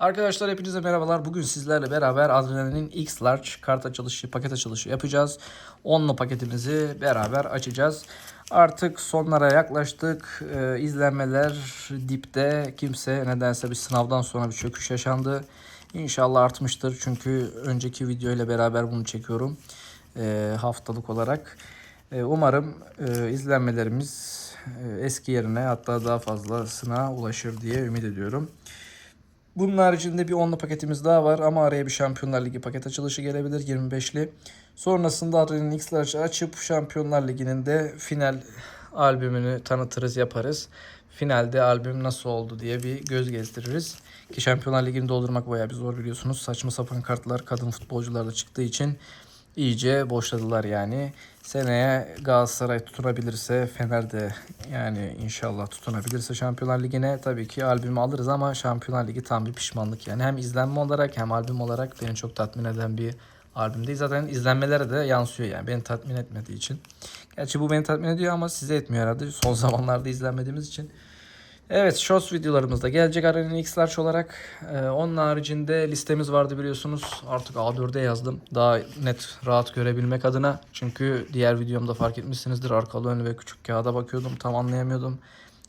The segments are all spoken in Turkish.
Arkadaşlar hepinize merhabalar. Bugün sizlerle beraber Adrenalin'in X Large kart açılışı, paket açılışı yapacağız. Onlu paketimizi beraber açacağız. Artık sonlara yaklaştık. Ee, izlenmeler dipte. Kimse nedense bir sınavdan sonra bir çöküş yaşandı. İnşallah artmıştır. Çünkü önceki video ile beraber bunu çekiyorum. Ee, haftalık olarak. Ee, umarım e, izlenmelerimiz e, eski yerine hatta daha fazlasına ulaşır diye ümit ediyorum. Bunun haricinde bir onlu paketimiz daha var ama araya bir Şampiyonlar Ligi paket açılışı gelebilir 25'li. Sonrasında Adrenalin X Large'ı açıp Şampiyonlar Ligi'nin de final albümünü tanıtırız yaparız. Finalde albüm nasıl oldu diye bir göz gezdiririz. Ki Şampiyonlar Ligi'ni doldurmak bayağı bir zor biliyorsunuz. Saçma sapan kartlar kadın futbolcular da çıktığı için iyice boşladılar yani. Seneye Galatasaray tutunabilirse Fener de yani inşallah tutunabilirse Şampiyonlar Ligi'ne tabii ki albümü alırız ama Şampiyonlar Ligi tam bir pişmanlık yani. Hem izlenme olarak hem albüm olarak beni çok tatmin eden bir albüm değil. Zaten izlenmelere de yansıyor yani beni tatmin etmediği için. Gerçi bu beni tatmin ediyor ama size etmiyor herhalde son zamanlarda izlenmediğimiz için. Evet Shorts videolarımız da gelecek Arena'nın X olarak. Ee, onun haricinde listemiz vardı biliyorsunuz. Artık A4'e yazdım. Daha net rahat görebilmek adına. Çünkü diğer videomda fark etmişsinizdir. Arkalı önlü ve küçük kağıda bakıyordum. Tam anlayamıyordum.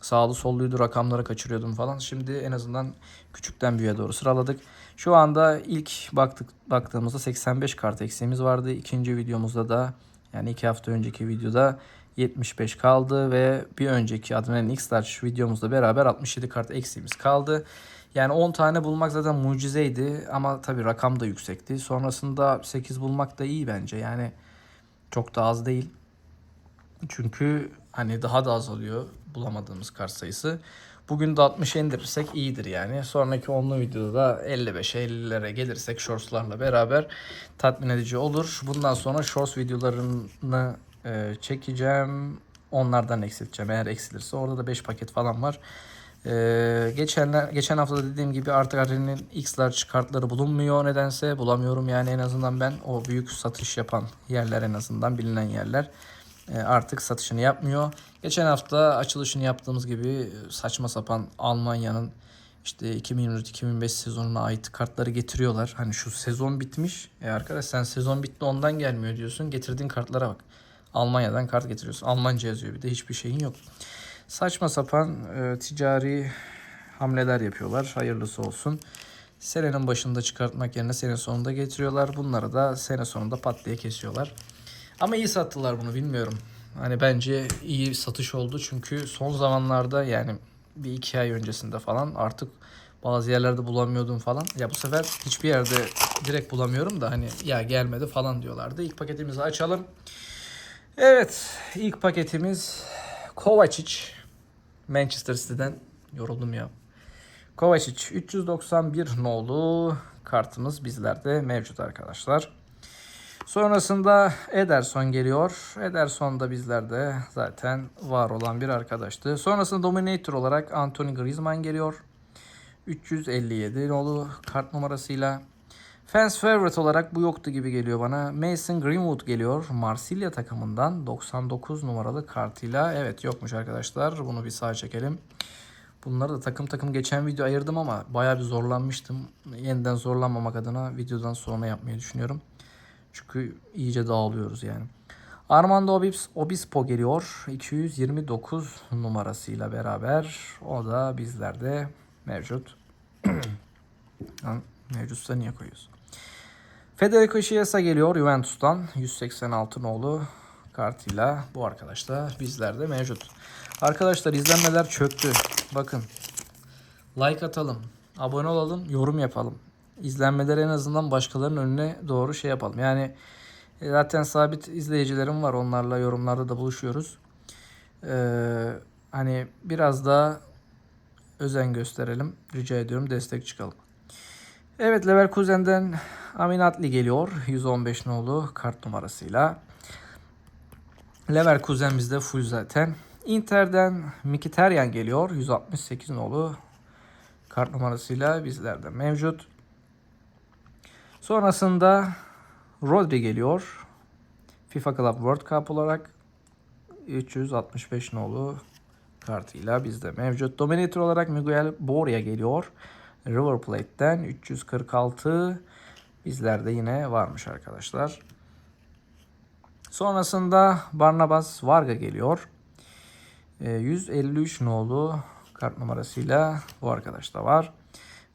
Sağlı solluydu rakamları kaçırıyordum falan. Şimdi en azından küçükten büyüğe doğru sıraladık. Şu anda ilk baktık baktığımızda 85 kart eksiğimiz vardı. İkinci videomuzda da yani iki hafta önceki videoda 75 kaldı ve bir önceki Adrenalin X Large videomuzla beraber 67 kart eksiğimiz kaldı. Yani 10 tane bulmak zaten mucizeydi ama tabii rakam da yüksekti. Sonrasında 8 bulmak da iyi bence. Yani çok da az değil. Çünkü hani daha da azalıyor bulamadığımız kart sayısı. Bugün de 60'a indirirsek iyidir yani. Sonraki onlu videoda da 55'e 50'lere gelirsek shortslarla beraber tatmin edici olur. Bundan sonra shorts videolarını e, çekeceğim. Onlardan eksilteceğim eğer eksilirse. Orada da 5 paket falan var. Ee, geçen geçen hafta dediğim gibi artık Adrenalin'in X large kartları bulunmuyor nedense. Bulamıyorum yani en azından ben o büyük satış yapan yerler en azından bilinen yerler e, artık satışını yapmıyor. Geçen hafta açılışını yaptığımız gibi saçma sapan Almanya'nın işte 2024-2025 sezonuna ait kartları getiriyorlar. Hani şu sezon bitmiş. E arkadaş sen sezon bitti ondan gelmiyor diyorsun. Getirdiğin kartlara bak. Almanya'dan kart getiriyorsun. Almanca yazıyor bir de hiçbir şeyin yok. Saçma sapan e, ticari hamleler yapıyorlar. Hayırlısı olsun. Senenin başında çıkartmak yerine sene sonunda getiriyorlar. Bunları da sene sonunda pat diye kesiyorlar. Ama iyi sattılar bunu bilmiyorum. Hani bence iyi satış oldu çünkü son zamanlarda yani bir iki ay öncesinde falan artık bazı yerlerde bulamıyordum falan. Ya bu sefer hiçbir yerde direkt bulamıyorum da hani ya gelmedi falan diyorlardı. İlk paketimizi açalım. Evet ilk paketimiz Kovacic. Manchester City'den yoruldum ya. Kovacic 391 nolu kartımız bizlerde mevcut arkadaşlar. Sonrasında Ederson geliyor. Ederson da bizlerde zaten var olan bir arkadaştı. Sonrasında Dominator olarak Anthony Griezmann geliyor. 357 nolu kart numarasıyla. Fans favorite olarak bu yoktu gibi geliyor bana. Mason Greenwood geliyor. Marsilya takımından 99 numaralı kartıyla. Evet yokmuş arkadaşlar. Bunu bir sağa çekelim. Bunları da takım takım geçen video ayırdım ama baya bir zorlanmıştım. Yeniden zorlanmamak adına videodan sonra yapmayı düşünüyorum. Çünkü iyice dağılıyoruz yani. Armando Obis, Obispo geliyor. 229 numarasıyla beraber. O da bizlerde mevcut. Mevcutsa niye koyuyoruz? Federico Chiesa geliyor Juventus'tan. 186 nolu kartıyla bu arkadaş da bizlerde mevcut. Arkadaşlar izlenmeler çöktü. Bakın. Like atalım. Abone olalım. Yorum yapalım. İzlenmeleri en azından başkalarının önüne doğru şey yapalım. Yani e, zaten sabit izleyicilerim var. Onlarla yorumlarda da buluşuyoruz. Ee, hani biraz daha özen gösterelim. Rica ediyorum destek çıkalım. Evet Leverkusen'den Amin Atli geliyor. 115 nolu kart numarasıyla. Leverkusen bizde full zaten. Inter'den Mkhitaryan geliyor. 168 nolu kart numarasıyla bizlerde mevcut. Sonrasında Rodri geliyor. FIFA Club World Cup olarak 365 nolu kartıyla bizde mevcut. Dominator olarak Miguel Borja geliyor. River Plate'den 346 bizlerde yine varmış arkadaşlar. Sonrasında Barnabas Varga geliyor. E, 153 nolu kart numarasıyla bu arkadaş da var.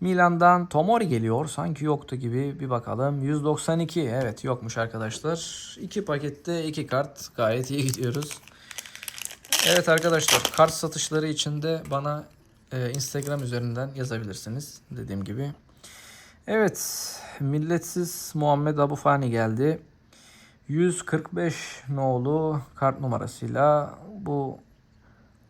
Milan'dan Tomori geliyor. Sanki yoktu gibi bir bakalım. 192 evet yokmuş arkadaşlar. İki pakette iki kart gayet iyi gidiyoruz. Evet arkadaşlar kart satışları için de bana e, Instagram üzerinden yazabilirsiniz dediğim gibi. Evet milletsiz Muhammed Abufani geldi. 145 nolu kart numarasıyla bu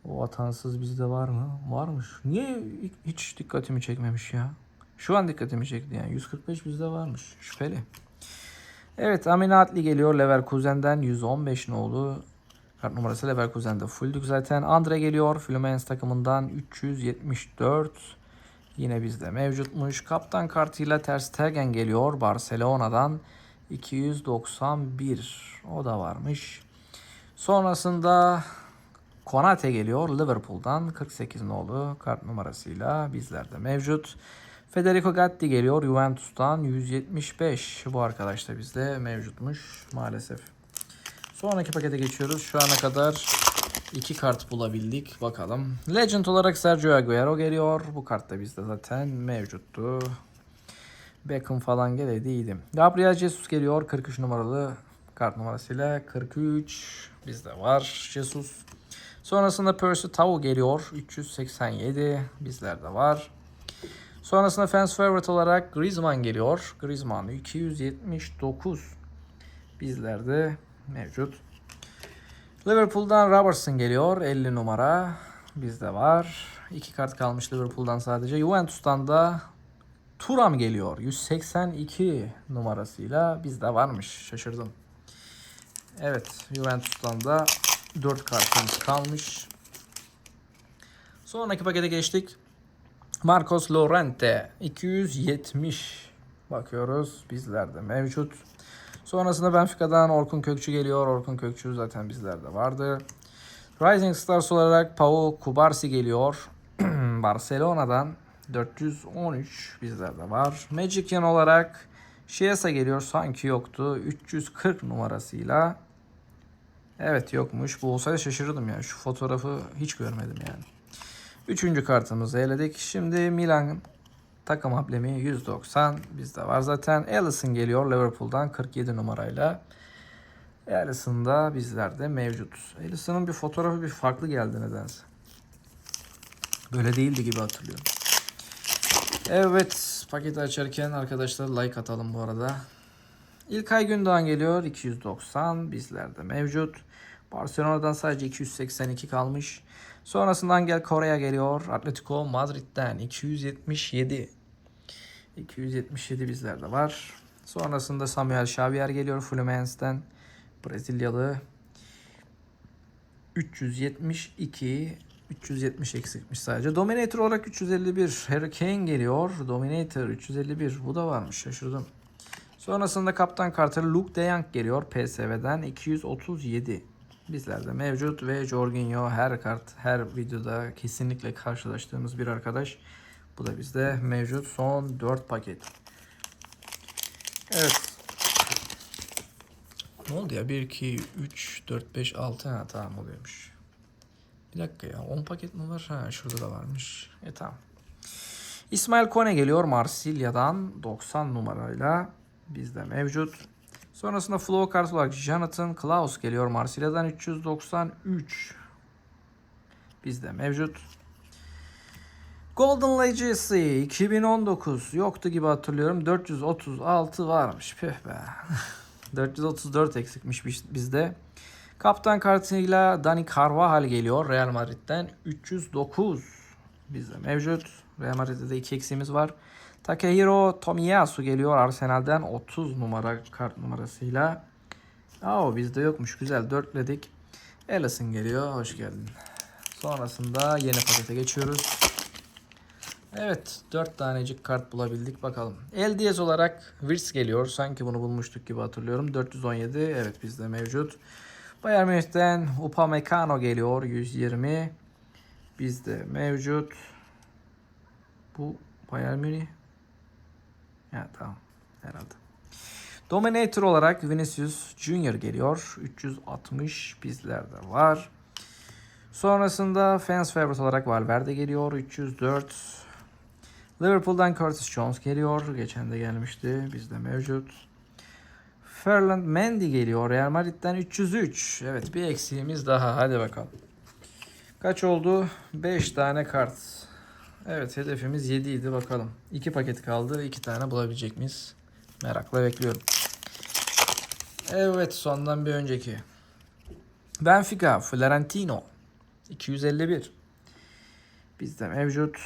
vatansız bizde var mı? Varmış. Niye hiç dikkatimi çekmemiş ya? Şu an dikkatimi çekti yani. 145 bizde varmış. Şüpheli. Evet Amine Atli geliyor Leverkusen'den 115 nolu kart numarası Leverkusen'de fulldük zaten. Andre geliyor Fluminense takımından 374 yine bizde mevcutmuş. Kaptan kartıyla Ter Stegen geliyor Barcelona'dan 291 o da varmış. Sonrasında Konate geliyor Liverpool'dan 48 nolu kart numarasıyla bizlerde mevcut. Federico Gatti geliyor Juventus'tan 175 bu arkadaş da bizde mevcutmuş maalesef. Sonraki pakete geçiyoruz. Şu ana kadar iki kart bulabildik. Bakalım. Legend olarak Sergio Aguero geliyor. Bu kart da bizde zaten mevcuttu. Beckham falan geleydi iyiydim. Gabriel Jesus geliyor 43 numaralı kart numarasıyla 43 bizde var Jesus. Sonrasında Percy Tau geliyor 387 bizlerde var. Sonrasında fans favorite olarak Griezmann geliyor. Griezmann 279 bizlerde mevcut. Liverpool'dan Robertson geliyor 50 numara bizde var. İki kart kalmış Liverpool'dan sadece. Juventus'tan da Turam geliyor 182 numarasıyla bizde varmış. Şaşırdım. Evet Juventus'tan da 4 kartımız kalmış. Sonraki pakete geçtik. Marcos Llorente 270 bakıyoruz bizlerde mevcut. Sonrasında Benfica'dan Orkun Kökçü geliyor. Orkun Kökçü zaten bizlerde vardı. Rising Stars olarak Pau Kubarsi geliyor. Barcelona'dan 413 bizlerde var. Magician olarak Chiesa geliyor. Sanki yoktu. 340 numarasıyla. Evet yokmuş. Bu olsaydı şaşırırdım ya. Şu fotoğrafı hiç görmedim yani. Üçüncü kartımızı eledik. Şimdi Milan takım ablemi 190 bizde var zaten. Alisson geliyor Liverpool'dan 47 numarayla. Alisson da bizlerde mevcut. Alisson'un bir fotoğrafı bir farklı geldi nedense. Böyle değildi gibi hatırlıyorum. Evet paketi açarken arkadaşlar like atalım bu arada. İlkay Gündoğan geliyor 290 bizlerde mevcut. Barcelona'dan sadece 282 kalmış. Sonrasında Angel Korea geliyor. Atletico Madrid'den 277. 277 bizlerde var. Sonrasında Samuel Xavier geliyor Fluminense'den. Brezilyalı. 372 370 eksikmiş sadece. Dominator olarak 351. Harry Kane geliyor. Dominator 351. Bu da varmış. Şaşırdım. Sonrasında kaptan kartı Luke De Jong geliyor PSV'den 237 bizlerde mevcut ve Jorginho her kart her videoda kesinlikle karşılaştığımız bir arkadaş. Bu da bizde mevcut son 4 paket. Evet. Ne oldu ya? 1, 2, 3, 4, 5, 6 ha tamam oluyormuş. Bir dakika ya 10 paket mi var? Ha şurada da varmış. E tamam. İsmail Kone geliyor Marsilya'dan 90 numarayla bizde mevcut. Sonrasında flow kart olarak Jonathan Klaus geliyor Marsilya'dan 393 bizde mevcut. Golden Legacy 2019 yoktu gibi hatırlıyorum. 436 varmış. Püh be. 434 eksikmiş bizde. Kaptan kartıyla Dani Carvajal geliyor Real Madrid'den 309 bizde mevcut. Real Madrid'de de iki eksiğimiz var. Takehiro Tomiyasu geliyor Arsenal'den 30 numara kart numarasıyla. Aa bizde yokmuş. Güzel dörtledik. Ellison geliyor. Hoş geldin. Sonrasında yeni pakete geçiyoruz. Evet 4 tanecik kart bulabildik bakalım. Diaz olarak Wirtz geliyor. Sanki bunu bulmuştuk gibi hatırlıyorum. 417 evet bizde mevcut. Bayern Münih'ten Upamecano geliyor 120. Bizde mevcut. Bu Bayern Münih. Ya tamam herhalde. Dominator olarak Vinicius Junior geliyor. 360 bizlerde var. Sonrasında fans favorite olarak Valverde geliyor. 304. Liverpool'dan Curtis Jones geliyor. Geçen de gelmişti. Bizde mevcut. Ferland Mendy geliyor. Real Madrid'den 303. Evet bir eksiğimiz daha. Hadi bakalım. Kaç oldu? 5 tane kart. Evet hedefimiz 7 idi bakalım. 2 paket kaldı. 2 tane bulabilecek miyiz? Merakla bekliyorum. Evet sondan bir önceki. Benfica Florentino 251. Bizde mevcut.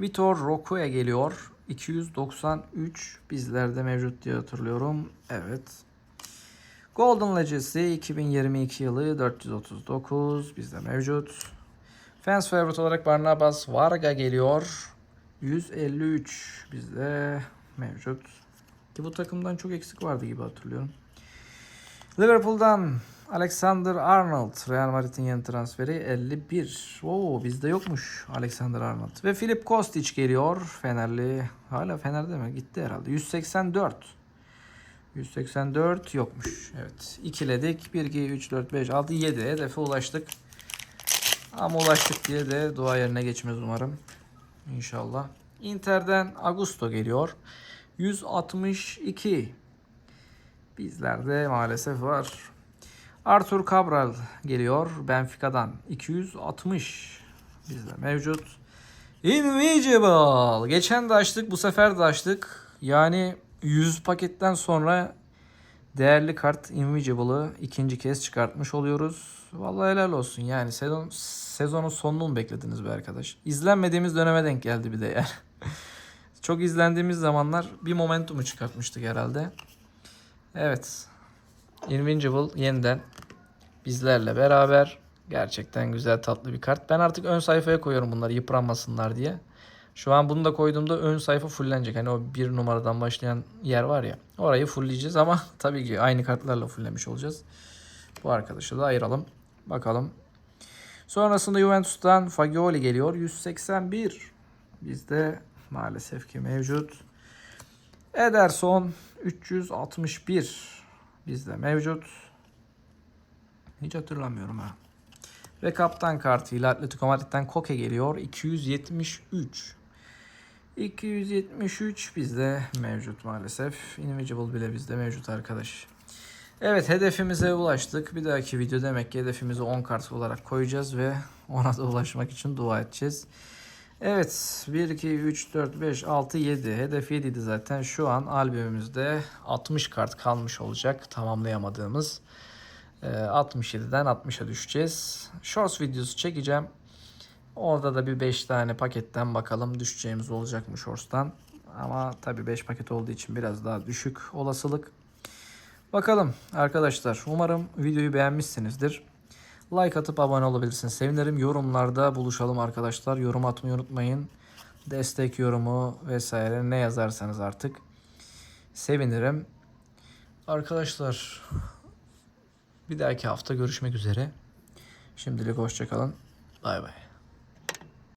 Vitor Roque'ye geliyor. 293 bizlerde mevcut diye hatırlıyorum. Evet. Golden Legacy 2022 yılı 439 bizde mevcut. Fans favorite olarak Barnabas Varga geliyor. 153 bizde mevcut. Ki bu takımdan çok eksik vardı gibi hatırlıyorum. Liverpool'dan Alexander Arnold Real Madrid'in yeni transferi 51. Oo bizde yokmuş Alexander Arnold. Ve Filip Kostic geliyor. Fenerli. Hala Fener'de mi? Gitti herhalde. 184. 184 yokmuş. Evet. ikiledik. 1, 2, 3, 4, 5, 6, 7. Hedefe ulaştık. Ama ulaştık diye de dua yerine geçmez umarım. İnşallah. Inter'den Augusto geliyor. 162. Bizlerde maalesef var. Arthur Cabral geliyor Benfica'dan. 260. Bizde mevcut. Invisible. Geçen de açtık bu sefer de açtık. Yani 100 paketten sonra değerli kart Invisible'ı ikinci kez çıkartmış oluyoruz. Vallahi helal olsun yani sezon, sezonun sonunu mu beklediniz be arkadaş? İzlenmediğimiz döneme denk geldi bir de yani. Çok izlendiğimiz zamanlar bir momentumu çıkartmıştık herhalde. Evet. Invincible yeniden bizlerle beraber. Gerçekten güzel tatlı bir kart. Ben artık ön sayfaya koyuyorum bunları yıpranmasınlar diye. Şu an bunu da koyduğumda ön sayfa fullenecek. Hani o bir numaradan başlayan yer var ya. Orayı fullleyeceğiz ama tabii ki aynı kartlarla fulllemiş olacağız. Bu arkadaşı da ayıralım. Bakalım. Sonrasında Juventus'tan Fagioli geliyor. 181. Bizde maalesef ki mevcut. Ederson 361 bizde mevcut. Hiç hatırlamıyorum ha. Ve kaptan kartıyla Atletico Madrid'den Koke geliyor. 273. 273 bizde mevcut maalesef. Invisible bile bizde mevcut arkadaş. Evet hedefimize ulaştık. Bir dahaki video demek ki hedefimizi 10 kart olarak koyacağız ve ona da ulaşmak için dua edeceğiz. Evet 1, 2, 3, 4, 5, 6, 7 hedef 7 idi zaten. Şu an albümümüzde 60 kart kalmış olacak tamamlayamadığımız. Ee, 67'den 60'a düşeceğiz. Shorts videosu çekeceğim. Orada da bir 5 tane paketten bakalım düşeceğimiz olacak mı Shorts'tan. Ama tabii 5 paket olduğu için biraz daha düşük olasılık. Bakalım arkadaşlar umarım videoyu beğenmişsinizdir. Like atıp abone olabilirsiniz. Sevinirim. Yorumlarda buluşalım arkadaşlar. Yorum atmayı unutmayın. Destek yorumu vesaire ne yazarsanız artık sevinirim. Arkadaşlar bir dahaki hafta görüşmek üzere. Şimdilik hoşçakalın. Bay bay.